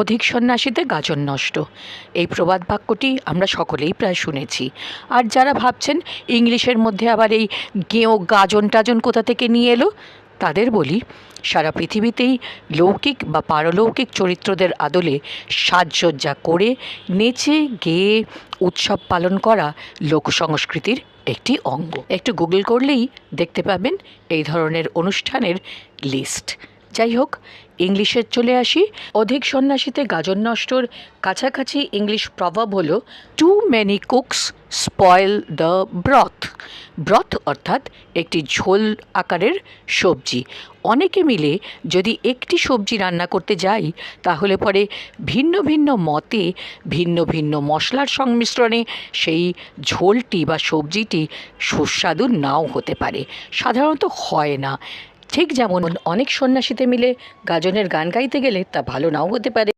অধিক সন্ন্যাসীতে গাজন নষ্ট। এই প্রবাদ বাক্যটি আমরা সকলেই প্রায় শুনেছি। আর যারা ভাবছেন ইংলিশের মধ্যে আবার এই গেঁয়ো গাজন টাজন কোথা থেকে নিয়ে এলো, তাদের বলি, সারা পৃথিবীতেই লৌকিক বা পারলৌকিক চরিত্রদের আদলে সাজসজ্জা করে নেচে, গেয়ে উৎসব পালন করা লোক সংস্কৃতির একটি অঙ্গ। একটু গুগল করলেই দেখতে পাবেন এই ধরনের অনুষ্ঠানের লিস্ট যাই হোক, ইংলিশে চলে আসি। অধিক সন্ন্যাসীতে গাজন নষ্টর কাছাকাছি ইংলিশ প্রভাব হলো too many cooks spoil the broth broth অর্থাৎ একটি ঝোল আকারের সবজি। অনেকে মিলে যদি একটি সবজি রান্না করতে যাই, তাহলে পরে ভিন্ন ভিন্ন মতে, ভিন্ন ভিন্ন মশলার সংমিশ্রণে সেই ঝোলটি বা সবজিটি সুস্বাদু নাও হতে পারে। সাধারণত হয় না। ঠিক যেমন অনেক সন্ন্যাসীতে মিলে গাজনের গান গাইতে গেলে তা ভালো নাও হতে পারে।